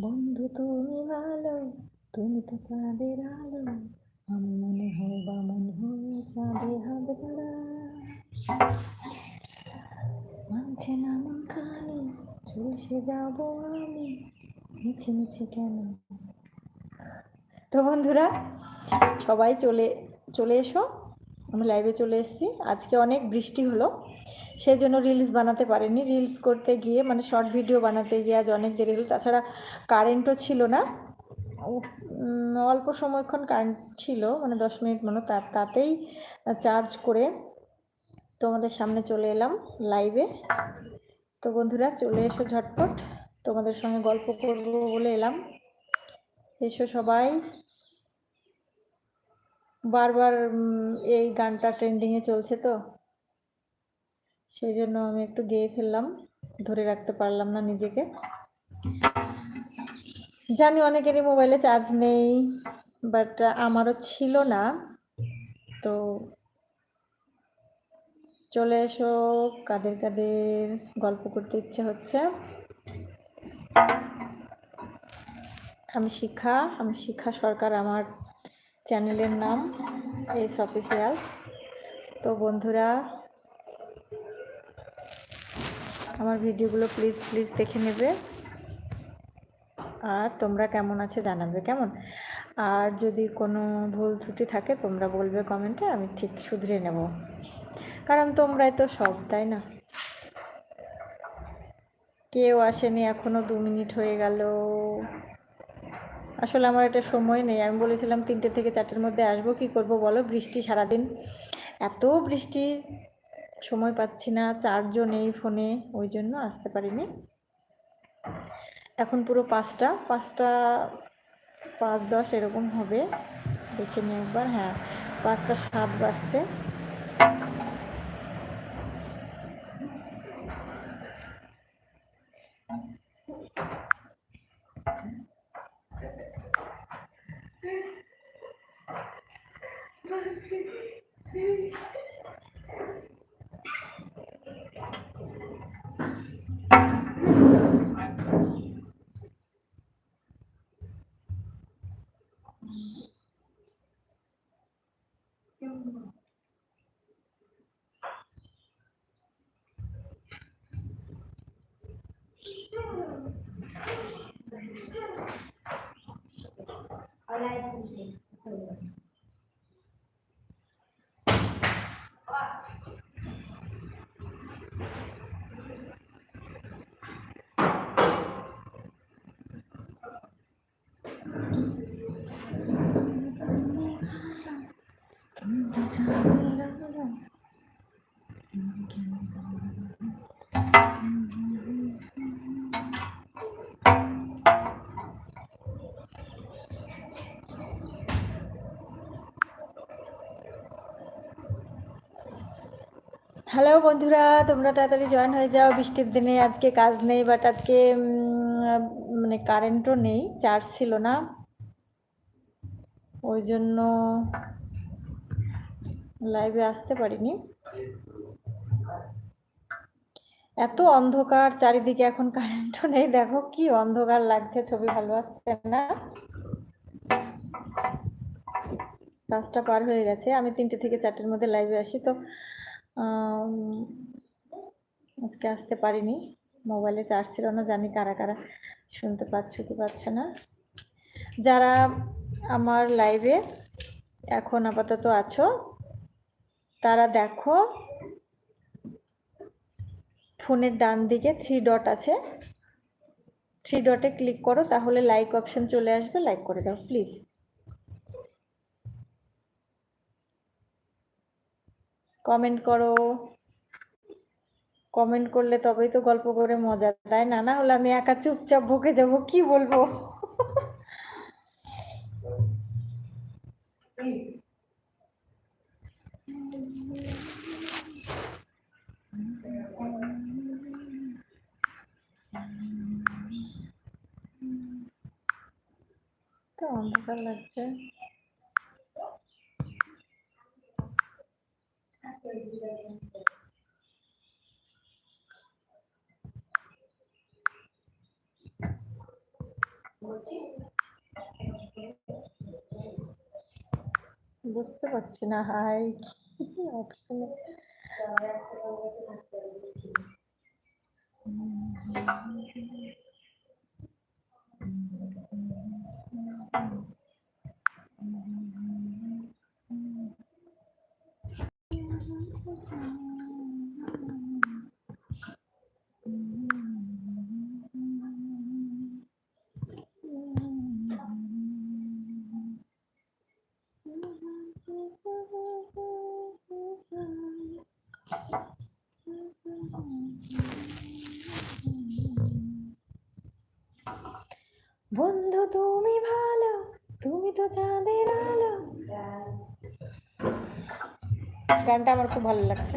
বন্ধু তুমি ভালো তুমি তো চাঁদের আলো। আমি মনে হয় বা মন হয়ে চাঁদে হাত ধরা মানছে না মন খালি চুষে যাব আমি। মিছে মিছে কেন? তো বন্ধুরা, সবাই চলে চলে এসো। আমি লাইভে চলে এসেছি। আজকে অনেক বৃষ্টি হলো। সেই জন্য রিলস বানাতে পারিনি। রিলস করতে গিয়ে মানে শর্ট ভিডিও বানাতে গিয়ে আজ অনেক দেরি হলো। তাছাড়া কারেন্টও ছিল না। অল্প সময়ক্ষণ কারেন্ট ছিল মানে দশ মিনিট মতো। তার তাতেই চার্জ করে তোমাদের সামনে চলে এলাম লাইভে তো বন্ধুরা, চলে এসো ঝটপট। তোমাদের সঙ্গে গল্প করব বলে এলাম। এসো সবাই। বারবার এই গানটা ট্রেন্ডিংয়ে চলছে তো। সেই জন্য আমি একটু গেয়ে ফেললাম, ধরে রাখতে পারলাম না নিজেকে। জানি অনেকেরই মোবাইলে চার্জ নেই বাট আমারও ছিল না। তো চলে এসো, কাদের কাদের গল্প করতে ইচ্ছে হচ্ছে। আমি শিখা আমি শিখা সরকার আমার চ্যানেলের নাম এস অফিসিয়ালস তো বন্ধুরা আমার ভিডিওগুলো প্লিজ প্লিজ দেখে নেবে। আর তোমরা কেমন আছে জানাবে, কেমন? আর যদি কোনো ভুল ত্রুটি থাকে, তোমরা বলবে কমেন্টে, আমি ঠিক শুধরে নেব। কারণ তোমরাই তো সব, তাই না? কেউ আসেনি এখনও দু মিনিট হয়ে গেল। আসলে আমার এটা সময় নেই। আমি বলেছিলাম তিনটে থেকে চারটের মধ্যে আসব, কি করব বলো? বৃষ্টি সারাদিন। এত বৃষ্টি সময় পাচ্ছি না, চারজন এই ফোনে, ওই জন্য আসতে পারিনি। এখন পুরো পাঁচটা পাঁচটা পাঁচ দশ এরকম হবে। দেখে নিই একবার হ্যাঁ পাঁচটা সাত বাজছে। হ্যালো বন্ধুরা, তোমরা তাড়াতাড়ি জয়েন হয়ে যাও। বৃষ্টির দিনে আজকে কাজ নেই বাট আজকে মানে কারেন্টও নেই চার্জ ছিল না। ওই জন্য লাইভে আসতে পারিনি। এত অন্ধকার, চারিদিকে এখন কারেন্টও নেই। দেখো কি অন্ধকার লাগছে, ছবি ভালো আসছে না। পাঁচটা পার হয়ে গেছে। আমি তিনটে থেকে চারটের মধ্যে লাইভে আসি। তো আজকে আসতে পারিনি। মোবাইলে চার্জ ছিল না। জানি কারা কারা শুনতে পাচ্ছ কি পাচ্ছে না। যারা আমার লাইভে এখন আপাতত আছো তারা দেখো, ফোনের ডান দিকে থ্রি ডট আছে। থ্রি ডটে ক্লিক করো, তাহলে লাইক অপশন চলে আসবে লাইক করে দাও প্লিজ কমেন্ট করো। কমেন্ট করলে তবেই তো গল্প করে মজা, তাই না? না হলে আমি একা চুপচাপ বকে যাব, কি বলব? ঠান্ডা লাগছে বুঝতে পারছি না হাই কি অপশন বন্ধু তুমি ভালো তুমি তো চাঁদের আলো গানটা আমার খুব ভালো লাগছে।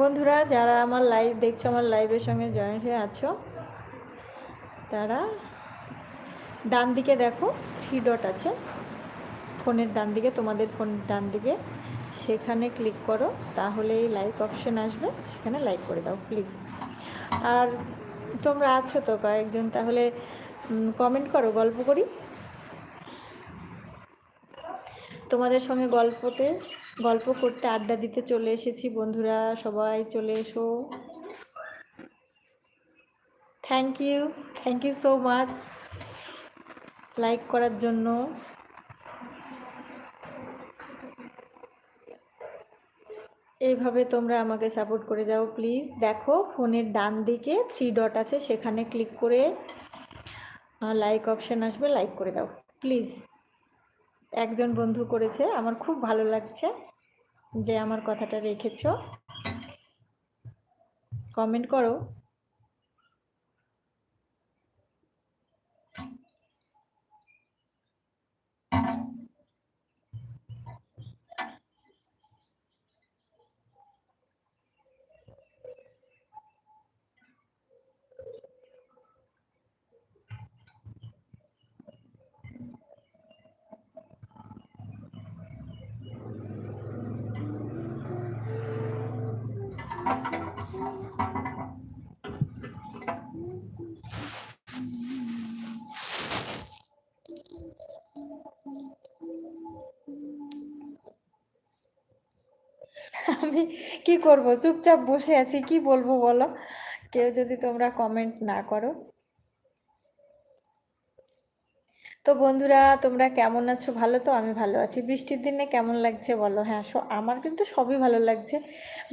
বন্ধুরা, যারা আমার লাইভ দেখছ আমার লাইভের সঙ্গে জয়েন্ট হয়ে আছো, তারা ডান দিকে দেখো থ্রি ডট আছে। ফোনের ডান দিকে, তোমাদের ফোন ডান দিকে। সেখানে ক্লিক করো তাহলেই লাইক অপশন আসবে। সেখানে লাইক করে দাও প্লিজ আর তোমরা আছো তো কয়েকজন, তাহলে কমেন্ট করো, গল্প করি। তোমাদের সঙ্গে গল্পতে, গল্প করতে আড্ডা দিতে চলে এসেছি, বন্ধুরা, সবাই চলে এসো। Thank you thank you so much like করার জন্য। এইভাবে তোমরা আমাকে সাপোর্ট করে যাও প্লিজ দেখো, ফোনের ডান দিকে থ্রি ডট আছে, সেখানে ক্লিক করে লাইক অপশান আসবে লাইক করে দাও প্লিজ একজন বন্ধু করেছে আমার খুব ভালো লাগছে যে আমার কথাটা রেখেছ। কমেন্ট করো। আমি কি করব? চুপচাপ বসে আছি, কি বলব বলো? কেউ যদি তোমরা কমেন্ট না করো। তো বন্ধুরা, তোমরা কেমন আছো? ভালো তো? আমি ভালো আছি। বৃষ্টির দিনে কেমন লাগছে বলো? হ্যাঁ আমার কিন্তু সবই ভালো লাগছে।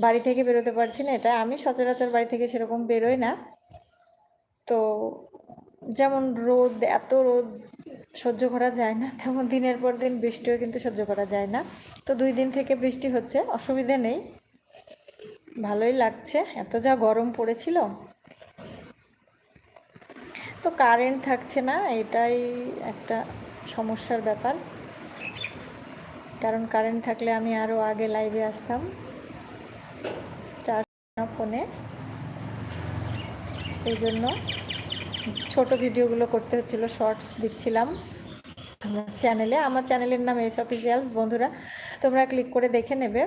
বাড়ি থেকে বেরোতে পারছি না, এটা আমি সচরাচর বাড়ি থেকে সেরকম বেরোই না। তো যেমন রোদ, এত রোদ সহ্য করা যায় না, তেমন দিনের পর দিন বৃষ্টিও কিন্তু সহ্য করা যায় না। তো দুই দিন থেকে বৃষ্টি হচ্ছে, অসুবিধে নেই। ভালোই লাগছে। এত যা গরম পড়েছিল তো কারেন্ট থাকছে না, এটাই একটা সমস্যার ব্যাপার। কারণ কারেন্ট থাকলে আমি আরও আগে লাইভে আসতাম চার ফোনে। সেই জন্য ছোট ভিডিওগুলো করতে হচ্ছিল শর্টস দিচ্ছিলাম আমার চ্যানেলে আমার চ্যানেলের নাম এস অফিসিয়ালস বন্ধুরা, তোমরা ক্লিক করে দেখে নেবে।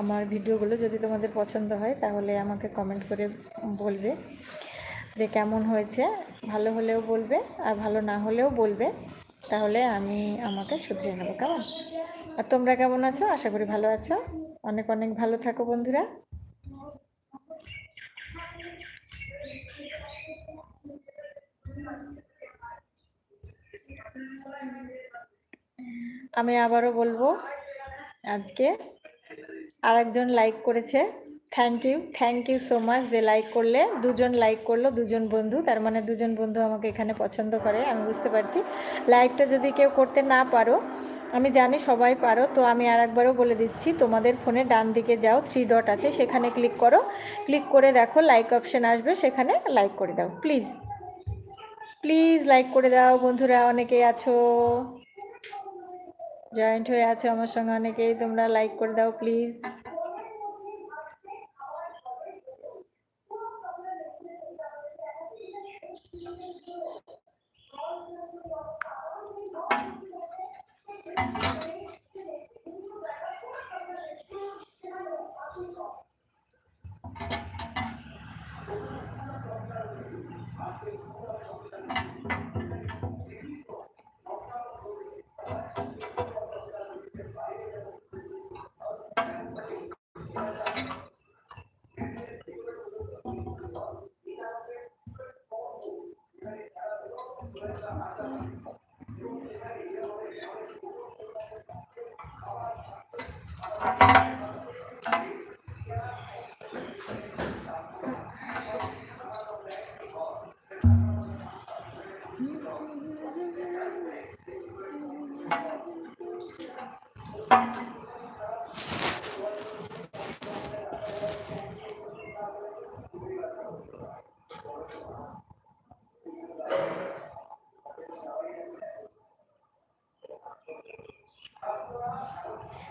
আমার ভিডিওগুলো যদি তোমাদের পছন্দ হয়, তাহলে আমাকে কমেন্ট করে বলবে। যে কেমন হয়েছে, ভালো হলেও বলবে আর ভালো না হলেও বলবে, তাহলে আমি আমাকে শুধরে নেব, কেমন? আর তোমরা কেমন আছো? আশা করি ভালো আছো। অনেক অনেক ভালো থাকো বন্ধুরা। আমি আবারও বলব, আজকে আরেকজন লাইক করেছে। Thank you thank you so much যে লাইক করলে, দুজন লাইক করল, দুজন বন্ধু, তার মানে দুজন বন্ধু আমাকে এখানে পছন্দ করে, আমি বুঝতে পারছি। লাইকটা যদি কেউ করতে না পারো, আমি জানি সবাই পারো, তো আমি আর একবারও বলে দিচ্ছি, তোমাদের ফোনে ডান দিকে যাও থ্রি ডট আছে, সেখানে ক্লিক করো। ক্লিক করে দেখো লাইক অপশান আসবে, সেখানে লাইক করে দাও প্লিজ প্লিজ লাইক করে দাও, বন্ধুরা, অনেকেই আছো। জয়েন্ট হয়ে আছো, আমার সঙ্গে অনেকেই, তোমরা লাইক করে দাও প্লিজ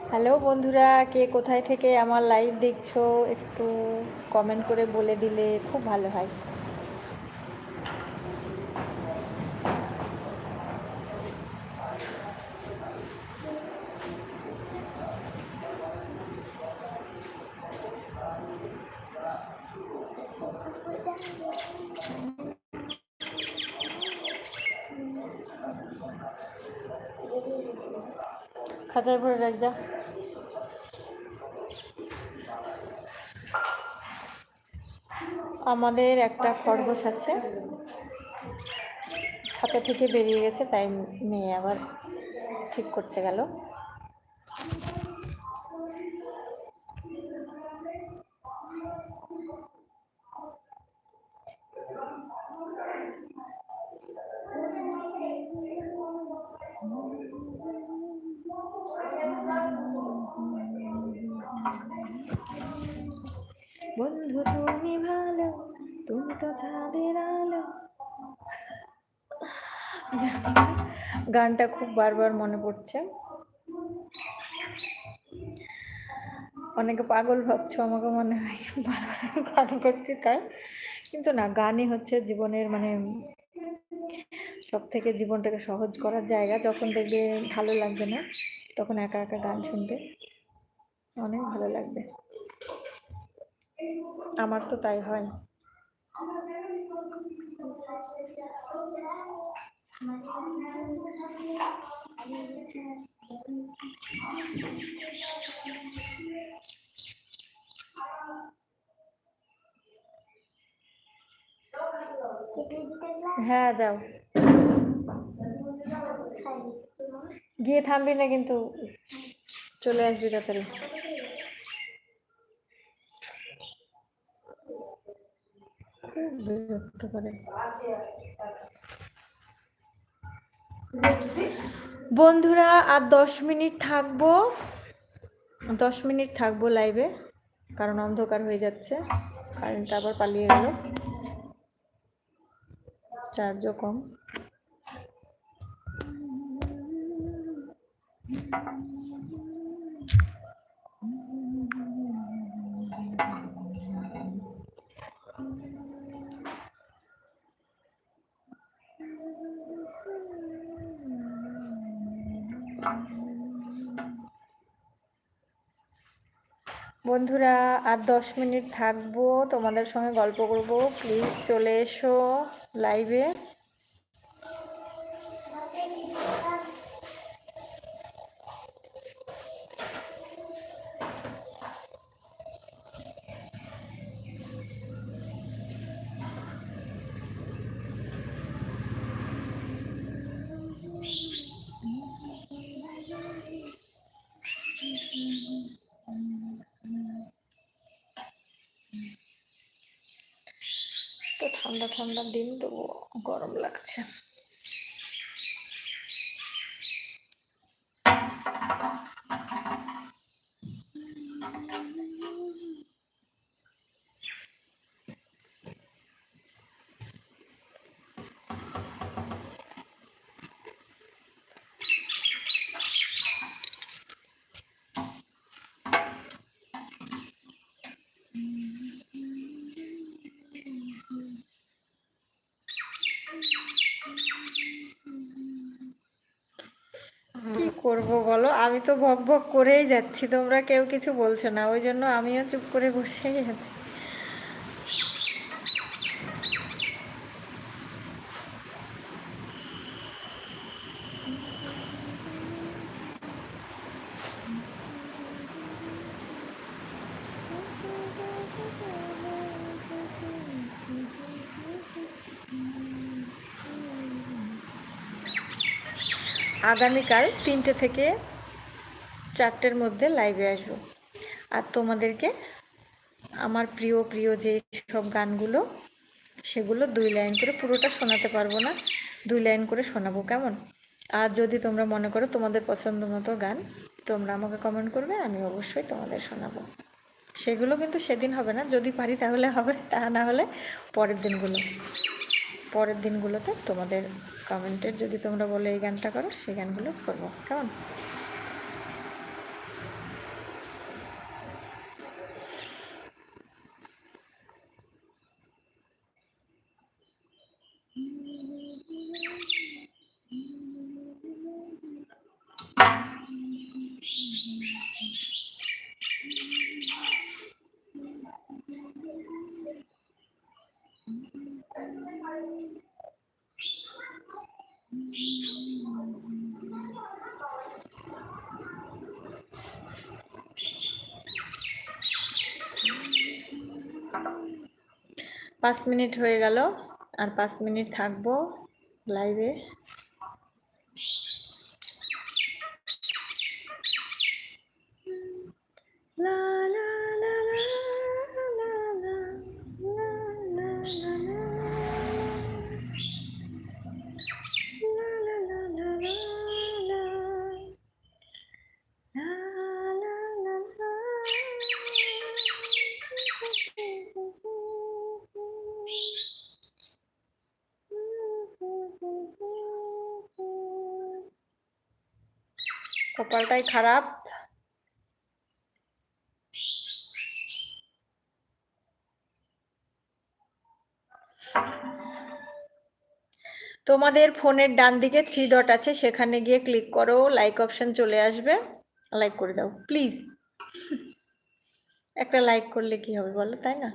হ্যালো বন্ধুরা, কে কোথায় থেকে আমার লাইভ দেখছ? একটু কমেন্ট করে বলে দিলে খুব ভালো হয়। খাঁচায় ভরে রাখ, যা। আমাদের একটা খরগোশ আছে। খাঁচা থেকে বেরিয়ে গেছে, তাই মেয়ে আবার ঠিক করতে গেল বন্ধু তুমি ভালো তুমি তো ছাদের আলো। গানটা খুব বারবার মনে পড়ছে। অনেকে পাগল ভাবছ আমাকে মনে হয়, বারবার গান করছি তাই। কিন্তু না, গানই হচ্ছে জীবনের মানে সব থেকে জীবনটাকে সহজ করার জায়গা। যখন দেখবে ভালো লাগবে না, তখন একা একা গান শুনবে। অনেক ভালো লাগবে। আমার তো তাই হয়। হ্যাঁ যাও। গিয়ে থামবি না কিন্তু। চলে আসবি তাড়াতাড়ি। বন্ধুরা, আর দশ মিনিট থাকব। দশ মিনিট থাকব লাইভে কারণ অন্ধকার হয়ে যাচ্ছে। কারেন্ট আবার পালিয়ে গেল। চার্জও কম। বন্ধুরা আর দশ মিনিট থাকব তোমাদের সঙ্গে গল্প করব। প্লিজ চলে এসো লাইভে ঠান্ডা ঠান্ডা দিন তো গরম লাগছে কি করব বলো আমি তো ভক বক করেই যাচ্ছি, তোমরা কেউ কিছু বলছো না, ওই জন্য আমিও চুপ করে বসেই আছি। আগামীকাল তিনটে থেকে চারটের মধ্যে লাইভে আসব। আর তোমাদেরকে আমার প্রিয় প্রিয় যে সব গানগুলো, সেগুলো দুই লাইন করে পুরোটা শোনাতে পারব না। দুই লাইন করে শোনাবো, কেমন? আর যদি তোমরা মনে করো তোমাদের পছন্দ মতো গান, তোমরা আমাকে কমেন্ট করবে, আমি অবশ্যই তোমাদের শোনাবো। সেগুলো কিন্তু সেদিন হবে না, যদি পারি তাহলে হবে, তা না হলে পরের দিনগুলো। পরের দিনগুলোতে তোমাদের কমেন্টের যদি তোমরা বলে এই গানটা করো, সেই গানগুলো করব, কেমন? পাঁচ মিনিট হয়ে গেল আর পাঁচ মিনিট থাকব লাইভে কপালটাই খারাপ। তোমাদের ফোনের ডান দিকে থ্রি ডট আছে, সেখানে গিয়ে ক্লিক করো লাইক অপশন চলে আসবে। লাইক করে দাও প্লিজ একটা লাইক করলে কি হবে বলো, তাই না?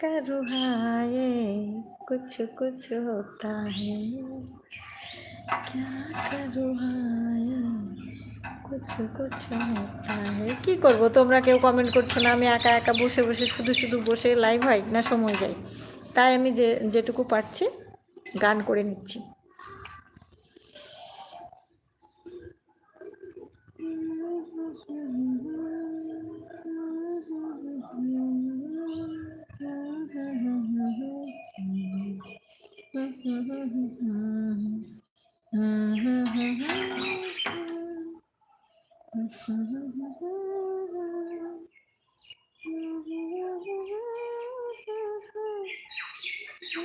करूँ हाय कुछ कुछ होता है क्या करूँ हाय কুছু কুছু হতা হে কি করব তোমরা কেউ কমেন্ট করছো না আমি একা একা বসে বসে শুধু শুধু বসে লাইভ হয় না সময় যায় তাই আমি যে যেটুকু পারছি গান করে নিচ্ছি